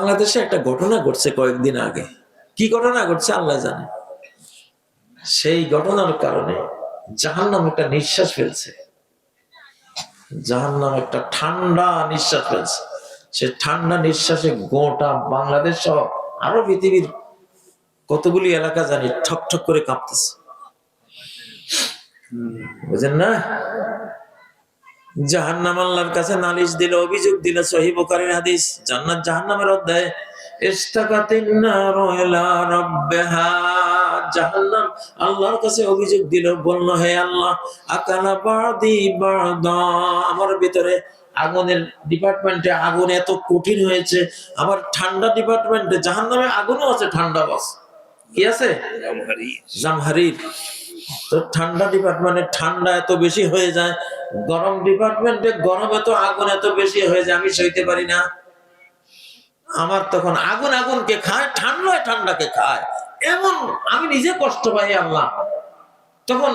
বাংলাদেশে একটা ঘটনা ঘটছে কয়েকদিন আগে। কি ঘটনা ঘটছে আল্লাহ জানে। সেই ঘটনার কারণে জাহান্নাম একটা নিঃশ্বাস ফেলছে। জাহান্নাম একটা ঠান্ডা নিঃশ্বাস ফেলছে। সে ঠান্ডা নিঃশ্বাসে গোটা বাংলাদেশ সহ আরও পৃথিবীর কতগুলি এলাকা জানি ঠক ঠক করে কাঁপতেছে। বুঝেন না? জাহান্নাম আল্লাহর কাছে নালিশ দিল অভিযোগ দিল সহি বুখারীর হাদিস। জান্নাত জাহান্নামের অধ্যায়ে ইস্তাকাতিন নারু জাহান্নাম আল্লাহর কাছে অভিযোগ দিল বলল হে আল্লাহ আকালা বাদি আমার ভিতরে আগুনের ডিপার্টমেন্টে আগুন এত কঠিন হয়েছে আমার ঠান্ডা ডিপার্টমেন্টে জাহান্নামে আগুনও আছে ঠান্ডা বাস। কি আছে? জামহারির। তো ঠান্ডা ডিপার্টমেন্টে ঠান্ডা এত বেশি হয়ে যায়, গরম ডিপার্টমেন্টে গরম এত, আগুন এত বেশি হয়ে যায়, আমি সইতে পারি না। আমার তখন আগুন আগুনকে খায় ঠান্ডা ঠান্ডাকে খায়। এমন, আমি নিজে কষ্ট পাই, আল্লাহ। তখন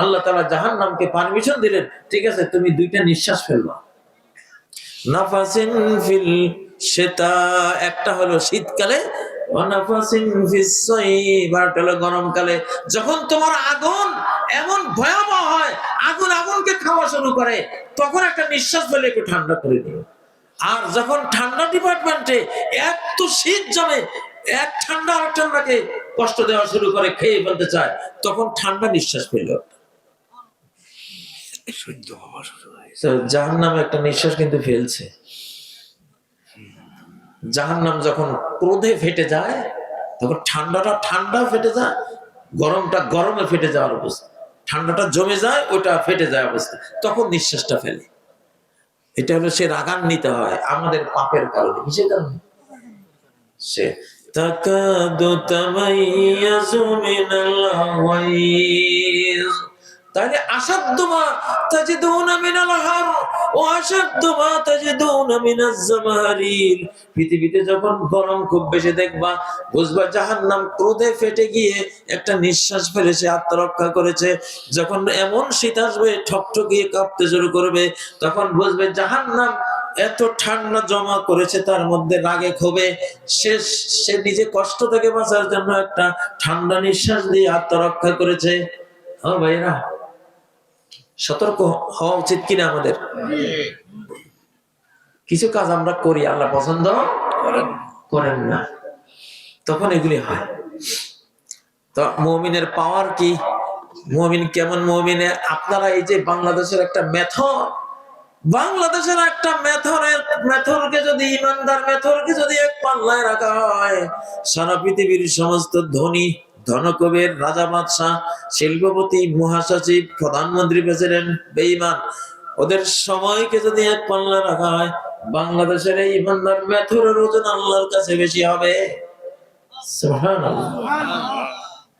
আল্লাহ তাআলা জাহান্নামকে পারমিশন দিলেন, ঠিক আছে, তুমি দুইটা নিঃশ্বাস ফেলবা। নাফাসিন ফিল সেটা একটা হলো শীতকালে গরমকালে। যখন তোমার আগুন এমন ভয়াবহ হয় আগুন আগুনকে খাওয়া শুরু করে তখন একটা নিঃশ্বাস একটু ঠান্ডা করে দিও আর যখন ঠান্ডা ডিপার্টমেন্টে এত শীত জমে এক ঠান্ডা আর ঠান্ডাকে কষ্ট দেওয়া শুরু করে খেয়ে ফেলতে চায় তখন ঠান্ডা নিঃশ্বাস পেল তো জাহান্নাম একটা নিঃশ্বাস কিন্তু ফেলছে। জাহান্নাম যখন ক্রোধে ফেটে যায়, তখন ঠান্ডাটা ঠান্ডা ফেটে যায়, গরমটা গরমে ফেটে যাওয়ার অবস্থা। ঠান্ডাটা জমে যায় ওটা ফেটে যায় অবস্থা। তখন নিঃশ্বাসটা ফেলে। এটা হলো সে রাগান্বিত হয় আমাদের পাপের কারণে। কিসের কারণে? সে তাকাদু তামাইয়াজু মিনাল গায়জ তাহলে মিনাল হার, ও জামারির পৃথিবীতে যখন গরম খুব বেশি দেখবা, বুঝবা জাহান্নাম ক্রোধে ফেটে গিয়ে একটা নিঃশ্বাস ফেলেছে আত্মরক্ষা করেছে। যখন এমন শীত আসবে, ঠকঠকিয়ে কাঁপতে শুরু করবে, তখন বুঝবে জাহান্নাম এত ঠান্ডা জমা করেছে, তার মধ্যে রাগে ক্ষোভে। সে সে নিজে কষ্ট থেকে বাঁচার জন্য একটা ঠান্ডা নিঃশ্বাস দিয়ে আত্মরক্ষা করেছে। হ্যাঁ ভাইরা সতর্ক হওয়া উচিত কিনা আমাদের? কিছু কাজ আমরা করি, আল্লাহ পছন্দ করেন। না। তখন এগুলি হয়। তো মমিনের পাওয়ার কি? মমিন কেমন মমিনে? আপনারা এই যে বাংলাদেশের একটা মেথর বাংলাদেশের একটা মেথরের মেথরকে যদি ইমানদার মেথরকে যদি এক পাল্লায় রাখা হয়, সারা পৃথিবীর সমস্ত ধনী ধনকবের রাজা বাদশাহ, শিল্পপতি, মহাসচিব, প্রধানমন্ত্রী প্রেসিডেন্ট, বেঈমান। ওদের সময়কে যদি এক পাল্লা রাখা হয়, বাংলাদেশের এই ইমানদার মেথরের ওজন আল্লাহর কাছে বেশি হবে।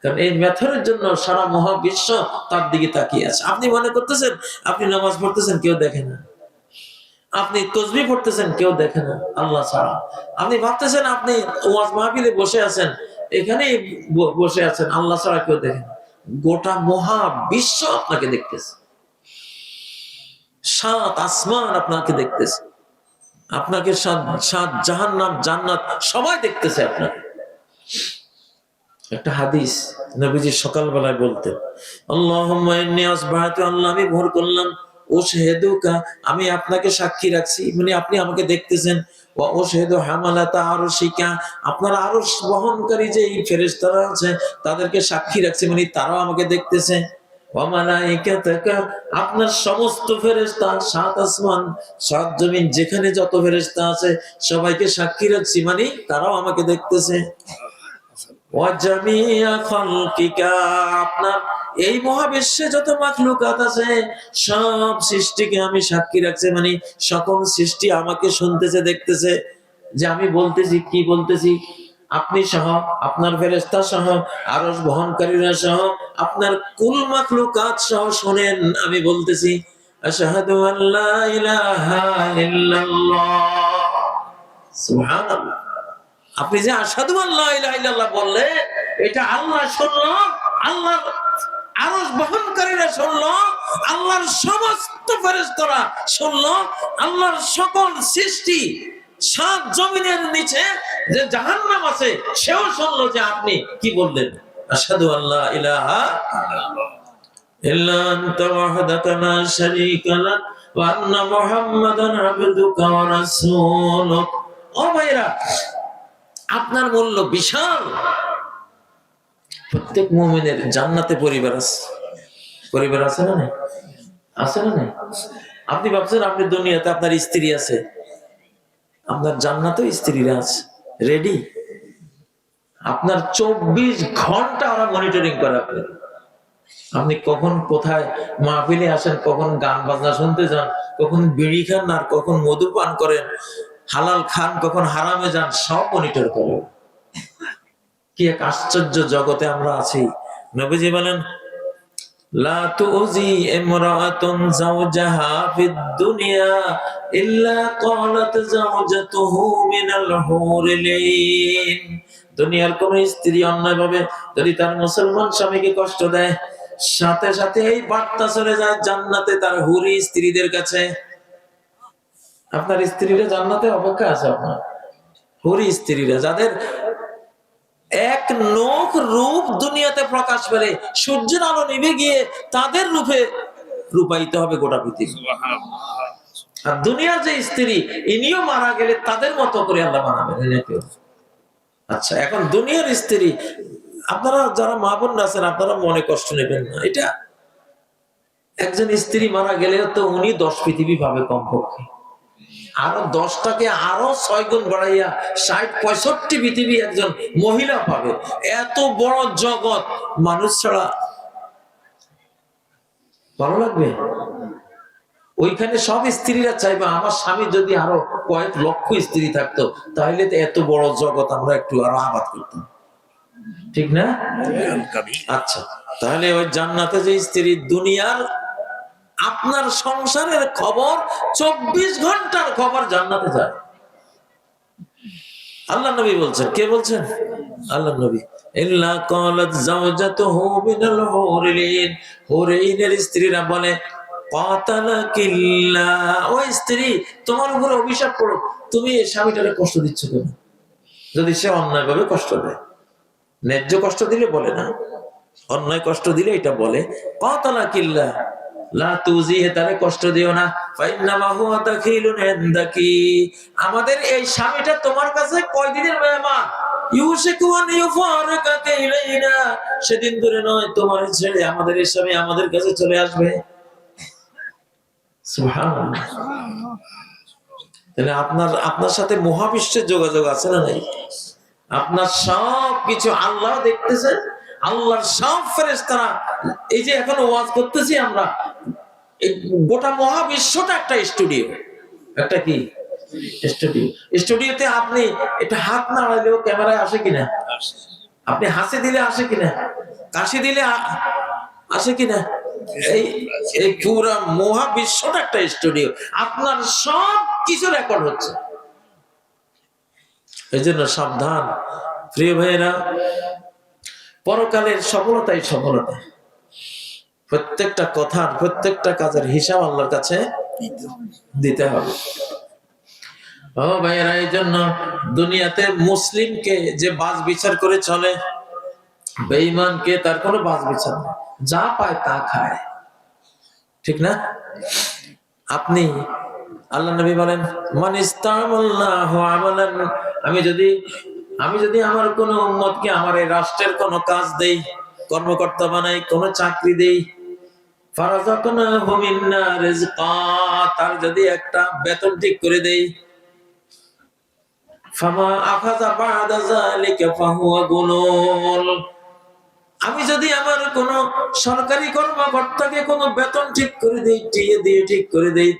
কারণ এই মেথরের জন্য সারা মহাবিশ্ব তার দিকে তাকিয়ে আছে। আপনি মনে করতেছেন, আপনি নামাজ পড়তেছেন, কেউ দেখে না। আপনি তসবি পড়তেছেন, কেউ দেখে না, আল্লাহ ছাড়া। আপনি ভাবতেছেন, আপনি ওয়াজ মাহফিলে বসে আছেন এখানেই বসে আছেন, আল্লাহ ছাড়া কেউ দেখে না। গোটা মহা বিশ্ব আপনাকে দেখতেছে। সাত আসমান আপনাকে দেখতেছে। আপনাকে সাত সাত জাহান্নাম, জান্নাত সবাই দেখতেছে আপনাকে। একটা হাদিস নবীজি সকালবেলায় বলতেন আসবাহতু আল্লাহ, আমি ভোর করলাম ও শেহেদুকা আমি আপনাকে সাক্ষী রাখছি। মানে আপনি আমাকে দেখতেছেন ও শেহেদু হামালাতা আরশিকা, আপনার আরশ বহনকারী যে এই ফেরেশতারা আছে, তাদেরকে সাক্ষী রাখছি মানে তারাও আমাকে দেখতেছে। আপনার সমস্ত ফেরেশতা, সাত আসমান, সাত জমিন, যেখানে যত ফেরেস্তা আছে, সবাইকে সাক্ষী রাখছি মানে তারাও আমাকে দেখতেছে। আপনার এই মহাবিশ্বে যত মাখলুকাত আছে, সব সৃষ্টিকে আমি সাক্ষী রাখছি। মানে সকল সৃষ্টি আমাকে শুনতেছে, দেখতেছে যে আমি বলতেছি, কি বলতেছি? আপনি সহ, আপনার ফেরেস্তা সহ আরস বহনকারীরা সহ, আপনার কুল মাখলুকাত সহ শোনেন, আমি বলতেছি, আশহাদু আল্লা ইলাহা ইল্লাল্লাহ। সুবহানাল্লাহ। আপনি যে আসাদু আল্লাহ ইলাহা ইল্লাল্লাহ বললেন, এটা আল্লাহ শুনলো আল্লাহ আরশ বহনকারীরা শুনলো, আল্লাহর সমস্ত ফেরেশতারা শুনলো, আল্লাহর সকল সৃষ্টি সাত জমিনের নিচে যে জাহান্নাম আছে, সেও শুনলো যে আপনি কি বললেন? আশহাদু আল্লাহ ইলাহা ইল্লা শারীকা লাক ওয়া আন্না মুহাম্মাদান আবদুকা ওয়া রাসূলুক। ও ভাইরা আপনার মূল্য বিশাল। প্রত্যেক মুমিনের জান্নাতে পরিবার আছে। পরিবার আছে না নাই? আছে না নাই? আপনি ভাবছেন আপনি দুনিয়াতে আপনার স্ত্রী আছে। আপনার জান্নাতেও স্ত্রীরা আছে। রেডি আপনার চব্বিশ ঘণ্টা ওরা মনিটরিং করে আপনি। আপনি কখন কোথায় মাহফিলে আসেন, কখন গান বাজনা শুনতে যান, কখন বিড়ি খান আর কখন মধু পান করেন, হালাল খান কখন হারামে যান, সব মনিটর করে। কি এক আশ্চর্য জগতে আমরা আছি? নবীজি বলেন, লা দুনিয়ার কোন স্ত্রী অন্যায়ভাবে যদি তার মুসলমান স্বামীকে কষ্ট দেয়, সাথে সাথে এই বার্তা চলে যায় জান্নাতে তার হুরি স্ত্রীদের কাছে। আপনার স্ত্রীরা জান্নাতে অপেক্ষা আছে আপনার? হুরি স্ত্রীরা, যাদের নোক রূপ দুনিয়াতে প্রকাশ পেলে সূর্যের আলো নিভে গিয়ে তাদের রূপে রূপায়িত হবে গোটা পৃথিবী। আর দুনিয়ার যে স্ত্রী ইনিও মারা গেলে তাদের মতো করে আল্লাহ এনাকেও আচ্ছা এখন দুনিয়ার স্ত্রী আপনারা যারা মা বোন আছেন আপনারা মনে কষ্ট নেবেন না। এটা একজন স্ত্রী মারা গেলে তো উনি দশ পৃথিবী পাবে কমপক্ষে। আরও দশটাকে আরও ছয় গুণ বাড়াইয়া ষাট পঁয়ষট্টি পৃথিবী একজন মহিলা পাবে। এত বড় জগৎ মানুষ ছাড়া ভালো লাগবে? ওইখানে সব স্ত্রীরা চাইবে আমার স্বামী যদি আরও কয়েক লক্ষ স্ত্রী থাকতো তাহলে তো এত বড় জগৎ আমরা একটু আরও আবাদ করতাম। ঠিক না? আচ্ছা তাহলে ওই জান্নাতে যে স্ত্রী দুনিয়ার আপনার সংসারের খবর চব্বিশ ঘণ্টার খবর জান্নাতে যায়। আল্লাহ নবী বলছেন, কে বলছেন? আল্লাহ নবী। স্ত্রী, তোমার উপরে অভিশাপ তুমি এই কষ্ট দিচ্ছ যদি সে অন্যায়ভাবে কষ্ট দেয়। ন্যায্য কষ্ট দিলে বলে না। অন্যায় কষ্ট দিলে এটা বলে কাতালা কিল্লা তারে কষ্ট দিও না। আমাদের এই স্বামীটা তোমার কাছে কয়দিনের মেহমান? সেদিন ধরে নয়, তোমার ছেড়ে আমাদের এই স্বামী আমাদের কাছে চলে আসবে। আপনার আপনার সাথে মহাবিশ্বের যোগাযোগ আছে না নাই? আপনার সব কিছু আল্লাহ দেখতেছেন। আল্লাহর সব ফেরেশতারা, এই যে এখন ওয়াজ করতেছি আমরা গোটা মহাবিশ্বটা একটা স্টুডিও। একটা কি? স্টুডিও। স্টুডিওতে আপনি এটা হাত নাড়াইলেও ক্যামেরায় আসে কিনা? আপনি হাসি দিলে আসে কিনা? কাশি দিলে আসে কিনা? এই এই মহাবিশ্বটা একটা স্টুডিও। আপনার সব কিছু রেকর্ড হচ্ছে। এই জন্য সাবধান। প্রিয় ভাইয়েরা, পরকালের সফলতাই সফলতা। প্রত্যেকটা কথার প্রত্যেকটা কাজের হিসাব আল্লাহর কাছে দিতে হবে। ও ভাইয়েরা এই জন্য দুনিয়াতে মুসলিমকে যে বিচার করে চলে তার কোনো বিচার নেই। যা পায় তা খায়। ঠিক না? আপনি, আল্লাহ নবী বলেন, মান আমালান আমি যদি আমি যদি আমার কোন উম্মতকে, আমার এই রাষ্ট্রের কোন কাজ দেই, কর্মকর্তা বানাই, কোন চাকরি দেই তার যদি একটা বেতন ঠিক করে আমি যদি আমার কোন সরকারি কর্মকর্তাকে কোন বেতন ঠিক করে দিই, টিয়ে দিয়ে ঠিক করে দেই,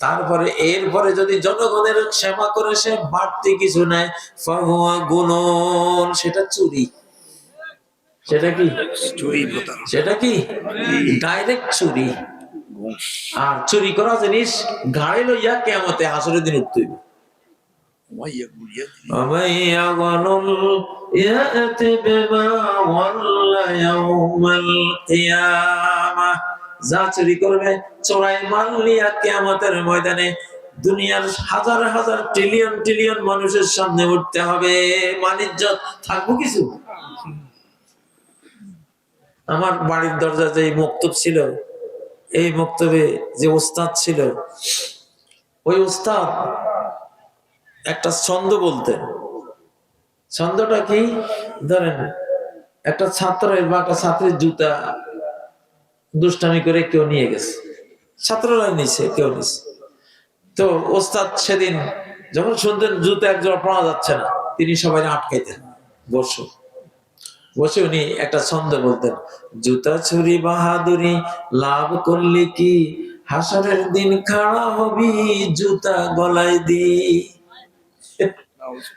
তারপরে এরপরে যদি জনগণের সেবা করে, সে বাড়তি কিছু নেয়, ফাহুয়া গুণন সেটা চুরি। সেটা কি চুরি প্রতারণা সেটা কি ডাইরেক্ট চুরি আর চুরি করা জিনিস ঘাড়ে লইয়া কেমতে হাসরের দিন উঠতে হইবে। ومن يقول يدري ومن يغلل يأت بما غل يوم القيامة যা চুরি করবে চোরাই মাল নিয়ে কেয়ামতের ময়দানে দুনিয়ার হাজার হাজার ট্রিলিয়ন ট্রিলিয়ন মানুষের সামনে উঠতে হবে বাণিজ্য থাকবো কিছু আমার বাড়ির দরজা যে মক্তব ছিল, এই মক্তবে যে উস্তাদ ছিল, ওই উস্তাদ একটা ছন্দ বলতেন। ছন্দটা কি? ধরেন, একটা ছাত্রের বা একটা ছাত্রের জুতা দুষ্টামি করে কেউ নিয়ে গেছে। ছাত্ররাই নিছে, কেউ নিছে। তো ওস্তাদ সেদিন যখন শুনতেন জুতা একজোড়া পাওয়া যাচ্ছে না, তিনি সবাই আটকাইতেন বসো। বসে উনি একটা ছন্দ বলতেন, জুতা ছুরি বাহাদুরি লাভ করলে কি? হাসরের দিন খাড়া হবি, জুতা গলায় দি।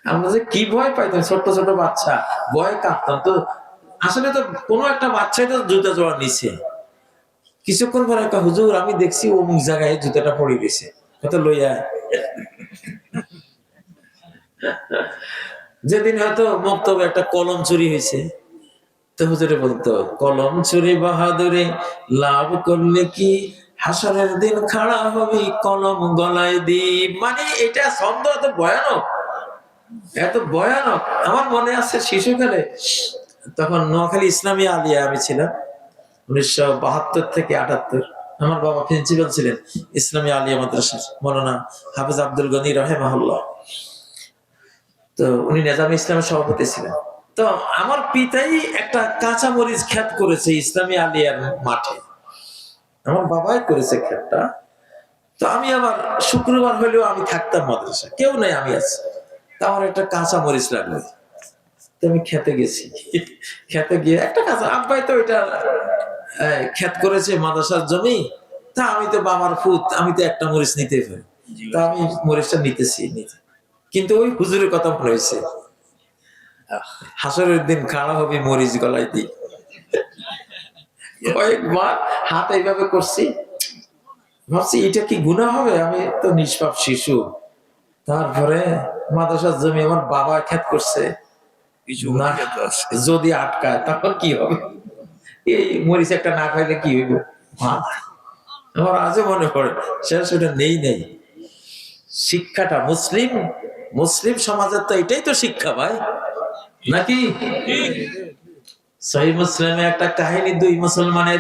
আমরা যে কি ভয় পাইতাম ছোট ছোট বাচ্চা, ভয় কাঁপতাম তো আসলে তো কোনো একটা বাচ্চাই তো জুতা জোড়া নিছে। কিছুক্ষণ পরে একটা হুজুর, আমি দেখছি অমুক জায়গায় জুতাটা পড়ে গেছে, কত লইয়া যেদিন হয়তো মক্তবে একটা কলম চুরি হয়েছে তো হুজুরে বলতো, কলম চুরি বাহাদুরে লাভ করলে কি হাসরের দিন খাড়া হবি? কলম গলায় দি। মানে এটা ছন্দ এত ভয়ানক এত ভয়ানক। আমার মনে আছে শিশুকালে, তখন নোয়াখালী ইসলামী আলিয়া আমি ছিলাম, উনিশশো বাহাত্তর থেকে আটাত্তর। আমার বাবা প্রিন্সিপাল ছিলেন, ইসলামী আলিয়া মাদ্রাসার মৌলানা হাফিজ আব্দুল গনি রহেমাহুল্লাহ। তো উনি নেজাম ইসলামের সভাপতি ছিলেন। তো আমার পিতাই একটা কাঁচা মরিচ খ্যাত করেছে ইসলামী আলিয়ার মাঠে। আমার বাবাই করেছে খ্যাতটা তো আমি আবার শুক্রবার হলেও আমি থাকতাম মাদ্রাসা কেউ নাই আমি আছি। তা আমার একটা কাঁচা মরিচ লাগল। তো আমি খেতে গেছি। খেতে গিয়ে একটা কাঁচা আব্বাই তো এটা খেত করেছে মাদ্রাসার জমি তা আমি তো বাবার ফুত আমি তো একটা মরিচ নিতে পারি। তা আমি মরিচটা নিতেছি নিতে। কিন্তু ওই হুজুরের কথা মনে হয়েছে। হাসরের দিন খাড়া হবে মরিচ গলায় দি। কয়েকবার হাত এইভাবে করছি। ভাবছি এটা কি গুণা হবে? আমি তো নিষ্পাপ শিশু। তারপরে মাদ্রাসার জমি আমার বাবা খ্যাত করছে। যদি আটকায় তখন কি হবে? এই মরিচ একটা না খাইলে কি হইব? আমার আজও মনে পড়ে শেষ ওটা নেই নেই। শিক্ষাটা মুসলিম মুসলিম সমাজের তো এটাই তো শিক্ষা ভাই। নাকি? সহি মুসলিমে একটা কাহিনী, দুই মুসলমানের,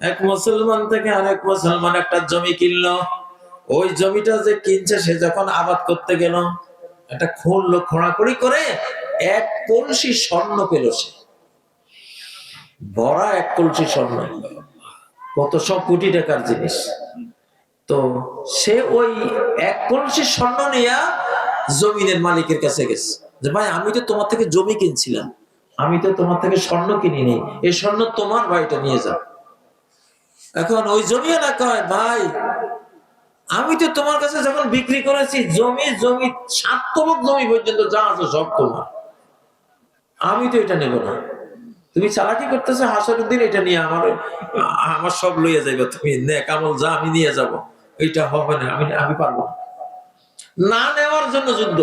এক মুসলমান থেকে আরেক মুসলমান একটা জমি কিনলো। ওই জমিটা যে কিনছে, সে যখন আবাদ করতে গেল, একটা খুঁড়লো খোঁড়াখুড়ি করে এক কলসি স্বর্ণ পেল সে। ভরা এক কলসি স্বর্ণ। কত সব কোটি টাকার জিনিস। তো সে ওই এক কলসি স্বর্ণ নিয়ে জমিনের মালিকের কাছে গেছে। যে ভাই, আমি তো তোমার থেকে জমি কিনছিলাম। আমি তো তোমার থেকে স্বর্ণ কিনিনি। এই স্বর্ণ তোমার ভাইটা নিয়ে যাও। এখন ওই জমি না কয়, ভাই, আমি তো তোমার কাছে যখন বিক্রি করেছি, জমি জমি সাতমক জমি পর্যন্ত যা আছে সব তোমার। আমি তো এটা নেব না। তুমি চালাকি করতেছো হাসরের দিন এটা নিয়ে আমার আমার সব লইয়া যাইবে তুমি। নে কামল যা, আমি নিয়ে যাব। এটা হবে না, আমি আমি পারব। না নেওয়ার জন্য যুদ্ধ।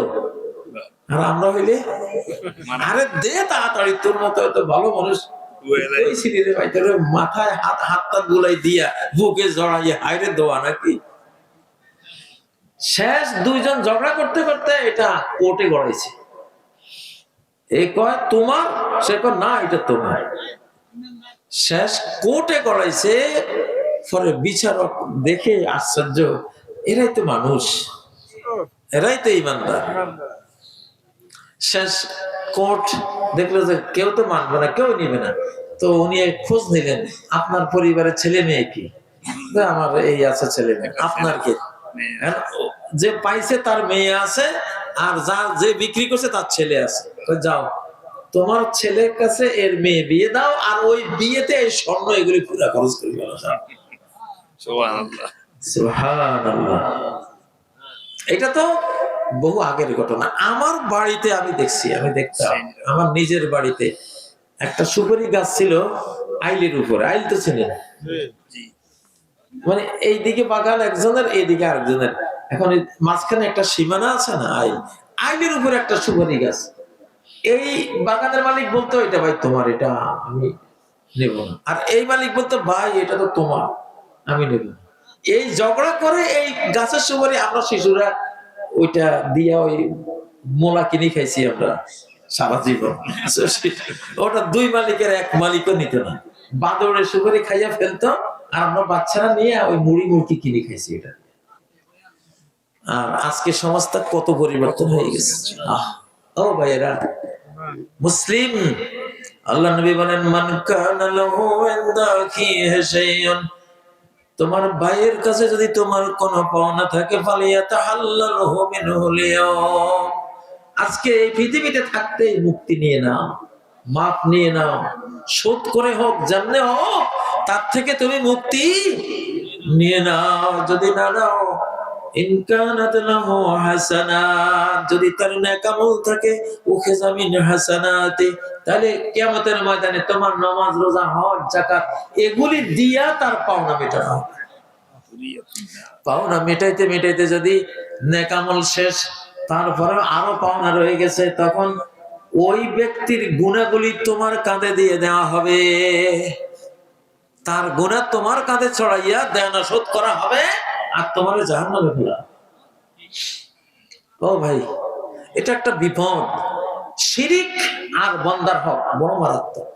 আর আমরা হইলে আরে দে তাড়াতাড়ি তোর মতো এত ভালো মানুষ। মাথায় হাত হাত টাত গুলাই দিয়া বুকে জড়াইয়া হাইরে দেওয়া নাকি? শেষ দুইজন ঝগড়া করতে করতে এটা কোর্টে গড়াইছে। এ কয় তোমার? সে কয় না এটা তোমার। শেষ কোর্টে গড়াইছে পরে বিচারক দেখে আশ্চর্য এরাই তো মানুষ। এরাই তো ইমানদার। শেষ কোর্ট দেখল যে কেউ তো মানবে না কেউ নিবে না। তো উনি খোঁজ নিলেন আপনার পরিবারের ছেলে মেয়ে কি? আমার এই আছে ছেলে মেয়ে আপনার কি? হ্যাঁ, যে পাইছে তার মেয়ে আছে আর যার যে বিক্রি করছে তার ছেলে আছে। যাও তোমার ছেলের কাছে এর মেয়ে বিয়ে দাও আর ওই বিয়েতে এই স্বর্ণ এগুলি পুরা খরচ করে। এটা তো বহু আগের ঘটনা। আমার বাড়িতে আমি দেখছি আমি দেখতাম। আমার নিজের বাড়িতে একটা সুপারি গাছ ছিল আইলের উপরে। আইল তো জি। মানে এইদিকে বাগান একজনের এইদিকে আরেকজনের। এখন মাঝখানে একটা সীমানা আছে না আইল? আইলের উপরে একটা সুপারি গাছ। এই বাগানের মালিক বলতো এটা ভাই তোমার এটা আমি নেব না। আর এই মালিক বলতো ভাই এটা তো তোমার আমি নেব না। এই ঝগড়া করে এই গাছের সুপারি আমরা শিশুরা ওইটা দিয়া ওই মোলা কিনে খাইছি আমরা সারা জীবন। ওটা দুই মালিকের এক মালিকও নিত না। বাঁদরের সুপারি খাইয়া ফেলতো, আর আমরা বাচ্চারা নিয়ে ওই মুড়ি মুড়কি কিনে খাইছি এটা। আর আজকে সমাজটা কত পরিবর্তন হয়ে গেছে। আহ, ও ভাইয়েরা, মুসলিম, আল্লাহ নবী বলেন, মান কানা লাহু ইনদা শাইউন তোমার ভাইয়ের কাছে যদি তোমার কোনো পাওনা থাকে, ফালিয়াতাহাল্লালহু হোমিন হলেও আজকে এই পৃথিবীতে থাকতেই মুক্তি নিয়ে নাও, মাপ নিয়ে নাও, শোধ করে হোক জানলে হোক, তার থেকে তুমি মুক্তি নিয়ে নাও। যদি না নাও ইনকানাত লাহু হাসানাত যদি তার নেকামল থাকে, উখে জামিন হাসানাতে, তাহলে কিয়ামতের ময়দানে তোমার নামাজ, রোজা, হজ, যাকাত, এগুলি দিয়া তার পাওনা মেটানো পাওনা মেটাইতে মেটাইতে যদি নেকামল শেষ, তারপরে আরও পাওনা রয়ে গেছে, তখন ওই ব্যক্তির গুণাগুলি তোমার কাঁধে দিয়ে দেওয়া হবে। তার গুণা তোমার কাঁধে ছড়াইয়া দেনা শোধ করা হবে। আর তোমার জাহান নামে ফেলা ও ভাই, এটা একটা বিপদ। শিরিক আর বন্দার হক বড় মারাত্মক।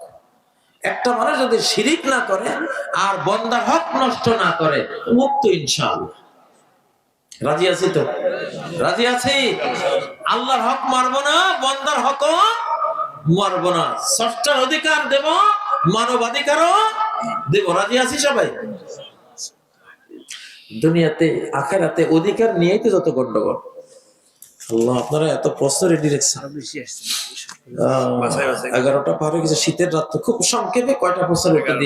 একটা মানুষ যদি শিরিক না করে আর বন্দার হক নষ্ট না করে, মুক্ত ইনশাআল্লাহ। রাজি আছি তো? রাজি আছি? আল্লাহর হক মারবো না, বন্দার হক মারবো না। ষষ্ঠার অধিকার দেব, মানবাধিকারও দেব। রাজি আছি সবাই? দুনিয়াতে আখেরাতে অধিকার নিয়েই তো যত গন্ডগোল আল্লাহ আপনারা এত প্রশ্ন রেডি রেখেছেন। এগারোটা পার হয়ে গেছে শীতের রাত তো খুব সংক্ষেপে কয়টা প্রশ্ন রেখে দিয়ে